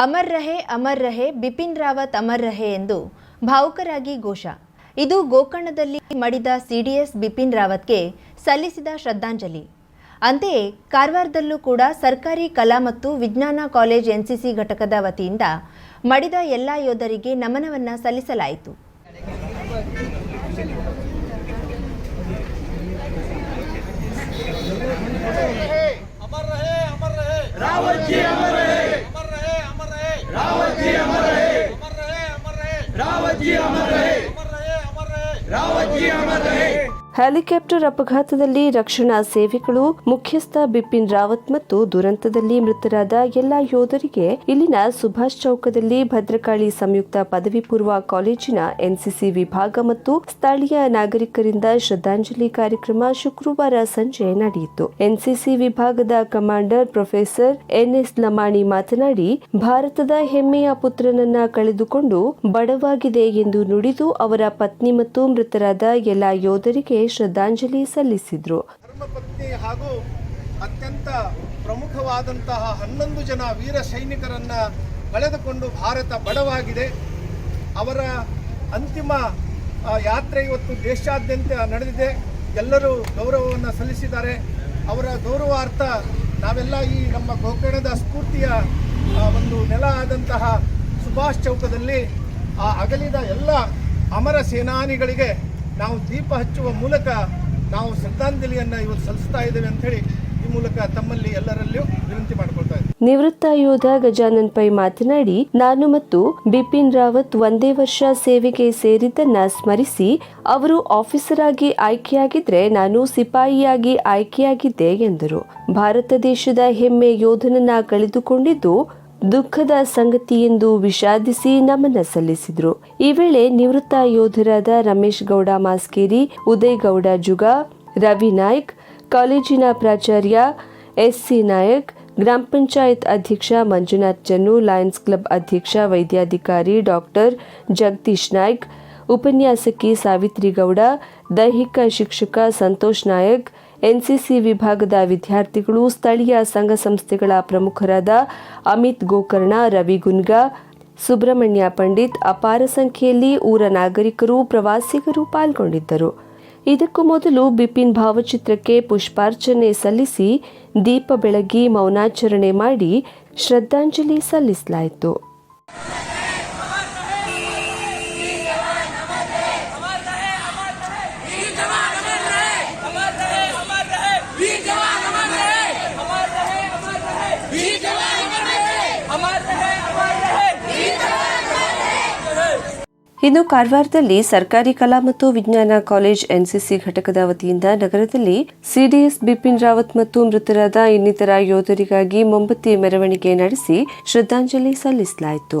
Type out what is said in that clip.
ಅಮರ್ ರಹೆ ಅಮರ್ ರಹೆ, ಬಿಪಿನ್ ರಾವತ್ ಅಮರ್ ರಹೆ ಎಂದು ಭಾವುಕರಾಗಿ ಘೋಷ. ಇದು ಗೋಕರ್ಣದಲ್ಲಿ ಮಡಿದ ಸಿಡಿಎಸ್ ಬಿಪಿನ್ ರಾವತ್ಗೆ ಸಲ್ಲಿಸಿದ ಶ್ರದ್ಧಾಂಜಲಿ. ಅಂತೆಯೇ ಕಾರವಾರದಲ್ಲೂ ಕೂಡ ಸರ್ಕಾರಿ ಕಲಾ ಮತ್ತು ವಿಜ್ಞಾನ ಕಾಲೇಜ್ ಎನ್ಸಿಸಿ ಘಟಕದ ವತಿಯಿಂದ ಮಡಿದ ಎಲ್ಲ ಯೋಧರಿಗೆ ನಮನವನ್ನ ಸಲ್ಲಿಸಲಾಯಿತು. रावत जी अमर रहे। अमर रहे अमर रहे। रावत जी अमर रहे। ಹೆಲಿಕಾಪ್ಟರ್ ಅಪಘಾತದಲ್ಲಿ ರಕ್ಷಣಾ ಸೇವೆಗಳು ಮುಖ್ಯಸ್ಥ ಬಿಪಿನ್ ರಾವತ್ ಮತ್ತು ದುರಂತದಲ್ಲಿ ಮೃತರಾದ ಎಲ್ಲಾ ಯೋಧರಿಗೆ ಇಲ್ಲಿನ ಸುಭಾಷ್ ಚೌಕದಲ್ಲಿ ಭದ್ರಕಾಳಿ ಸಂಯುಕ್ತ ಪದವಿ ಪೂರ್ವ ಕಾಲೇಜಿನ ಎನ್ಸಿಸಿ ವಿಭಾಗ ಮತ್ತು ಸ್ಥಳೀಯ ನಾಗರಿಕರಿಂದ ಶ್ರದ್ಧಾಂಜಲಿ ಕಾರ್ಯಕ್ರಮ ಶುಕ್ರವಾರ ಸಂಜೆ ನಡೆಯಿತು. ಎನ್ಸಿಸಿ ವಿಭಾಗದ ಕಮಾಂಡರ್ ಪ್ರೊಫೆಸರ್ ಎನ್ಎಸ್ ಲಮಾಣಿ ಮಾತನಾಡಿ, ಭಾರತದ ಹೆಮ್ಮೆಯ ಪುತ್ರನನ್ನ ಕಳೆದುಕೊಂಡು ಬಡವಾಗಿದೆ ಎಂದು ನುಡಿದು ಅವರ ಪತ್ನಿ ಮತ್ತು ಮೃತರಾದ ಎಲ್ಲಾ ಯೋಧರಿಗೆ ಶ್ರದ್ಧಾಂಜಲಿ ಸಲ್ಲಿಸಿದರು. ಧರ್ಮಪತ್ನಿ ಹಾಗೂ ಅತ್ಯಂತ ಪ್ರಮುಖವಾದಂತಹ ಹನ್ನೊಂದು ಜನ ವೀರ ಸೈನಿಕರನ್ನು ಕಳೆದುಕೊಂಡು ಭಾರತ ಬಡವಾಗಿದೆ. ಅವರ ಅಂತಿಮ ಯಾತ್ರೆ ಇವತ್ತು ದೇಶಾದ್ಯಂತ ನಡೆದಿದೆ. ಎಲ್ಲರೂ ಗೌರವವನ್ನು ಸಲ್ಲಿಸಿದ್ದಾರೆ. ಅವರ ಗೌರವಾರ್ಥ ನಾವೆಲ್ಲ ಈ ನಮ್ಮ ಗೋಕರ್ಣದ ಸ್ಫೂರ್ತಿಯ ಒಂದು ನೆಲ ಆದಂತಹ ಸುಭಾಷ್ ಚೌಕದಲ್ಲಿ ಆ ಅಗಲಿದ ಎಲ್ಲ ಅಮರ ಸೇನಾನಿಗಳಿಗೆ ನಾವು ದೀಪ ಹಚ್ಚುವ ಮೂಲಕ ನಾವು ಶ್ರದ್ಧಾಂಜಲಿಯನ್ನು ಇವತ್ತು ಸಲ್ಲಿಸ್ತಾ ಇದ್ದೇವೆ ಅಂತ ಹೇಳಿ ಈ ಮೂಲಕ ತಮ್ಮಲ್ಲಿ ಎಲ್ಲರಲ್ಲಿಯೂ ವಿನಂತಿ ಮಾಡಿಕೊಳ್ತಾ ಇದ್ದೇವೆ. ನಿವೃತ್ತ ಯೋಧ ಗಜಾನನ್ ಪೈ ಮಾತನಾಡಿ, ನಾನು ಮತ್ತು ಬಿಪಿನ್ ರಾವತ್ ಒಂದೇ ವರ್ಷ ಸೇವೆಗೆ ಸೇರಿದ್ದನ್ನ ಸ್ಮರಿಸಿ, ಅವರು ಆಫೀಸರ್ ಆಗಿ ಆಯ್ಕೆಯಾಗಿದ್ರೆ ನಾನು ಸಿಪಾಯಿಯಾಗಿ ಆಯ್ಕೆಯಾಗಿದ್ದೆ ಎಂದರು. ಭಾರತ ದೇಶದ ಹೆಮ್ಮೆ ಯೋಧನನ್ನ ಕಳೆದುಕೊಂಡಿದ್ದು ದುಃಖದ ಸಂಗತಿ ಎಂದು ವಿಷಾದಿಸಿ ನಮನ ಸಲ್ಲಿಸಿದ್ರು. ಈ ವೇಳೆ ನಿವೃತ್ತ ಯೋಧರಾದ ರಮೇಶ್ ಗೌಡ ಮಾಸ್ಕೇರಿ ಉದಯ್ ಗೌಡ ಜುಗ, ರವಿ ನಾಯ್ಕ್, ಕಾಲೇಜಿನ ಪ್ರಾಚಾರ್ಯ ಎಸ್ ಸಿ ನಾಯಕ್, ಗ್ರಾಮ ಪಂಚಾಯತ್ ಅಧ್ಯಕ್ಷ ಮಂಜುನಾಥ್ ಜನ್ನು ಲಯನ್ಸ್ ಕ್ಲಬ್ ಅಧ್ಯಕ್ಷ, ವೈದ್ಯಾಧಿಕಾರಿ ಡಾಕ್ಟರ್ ಜಗದೀಶ್ ನಾಯ್ಕ್, ಉಪನ್ಯಾಸಕಿ ಸಾವಿತ್ರಿ ಗೌಡ ದೈಹಿಕ ಶಿಕ್ಷಕ ಸಂತೋಷ್ ನಾಯಕ್ ಎನ್ಸಿಸಿ ವಿಭಾಗದ ವಿದ್ಯಾರ್ಥಿಗಳು, ಸ್ಥಳೀಯ ಸಂಘ ಸಂಸ್ಥೆಗಳ ಪ್ರಮುಖರಾದ ಅಮಿತ್ ಗೋಕರ್ಣ, ರವಿ ಗುನ್ಗಾ, ಸುಬ್ರಹ್ಮಣ್ಯ ಪಂಡಿತ್ ಅಪಾರ ಸಂಖ್ಯೆಯಲ್ಲಿ ಊರ ನಾಗರಿಕರು, ಪ್ರವಾಸಿಗರು ಪಾಲ್ಗೊಂಡಿದ್ದರು. ಇದಕ್ಕೂ ಮೊದಲು ಬಿಪಿನ್ ಭಾವಚಿತ್ರಕ್ಕೆ ಪುಷ್ಪಾರ್ಚನೆ ಸಲ್ಲಿಸಿ ದೀಪ ಬೆಳಗಿ ಮೌನಾಚರಣೆ ಮಾಡಿ ಶ್ರದ್ಧಾಂಜಲಿ ಸಲ್ಲಿಸಲಾಯಿತು. ಇನ್ನು ಕಾರವಾರದಲ್ಲಿ ಸರ್ಕಾರಿ ಕಲಾ ಮತ್ತು ವಿಜ್ಞಾನ ಕಾಲೇಜ್ ಎನ್ಸಿಸಿ ಘಟಕದ ವತಿಯಿಂದ ನಗರದಲ್ಲಿ ಸಿಡಿಎಸ್ ಬಿಪಿನ್ ರಾವತ್ ಮತ್ತು ಮೃತರಾದ ಇನ್ನಿತರ ಯೋಧರಿಗಾಗಿ ಮೊಂಬತ್ತಿ ಮೆರವಣಿಗೆ ನಡೆಸಿ ಶ್ರದ್ಧಾಂಜಲಿ ಸಲ್ಲಿಸಲಾಯಿತು.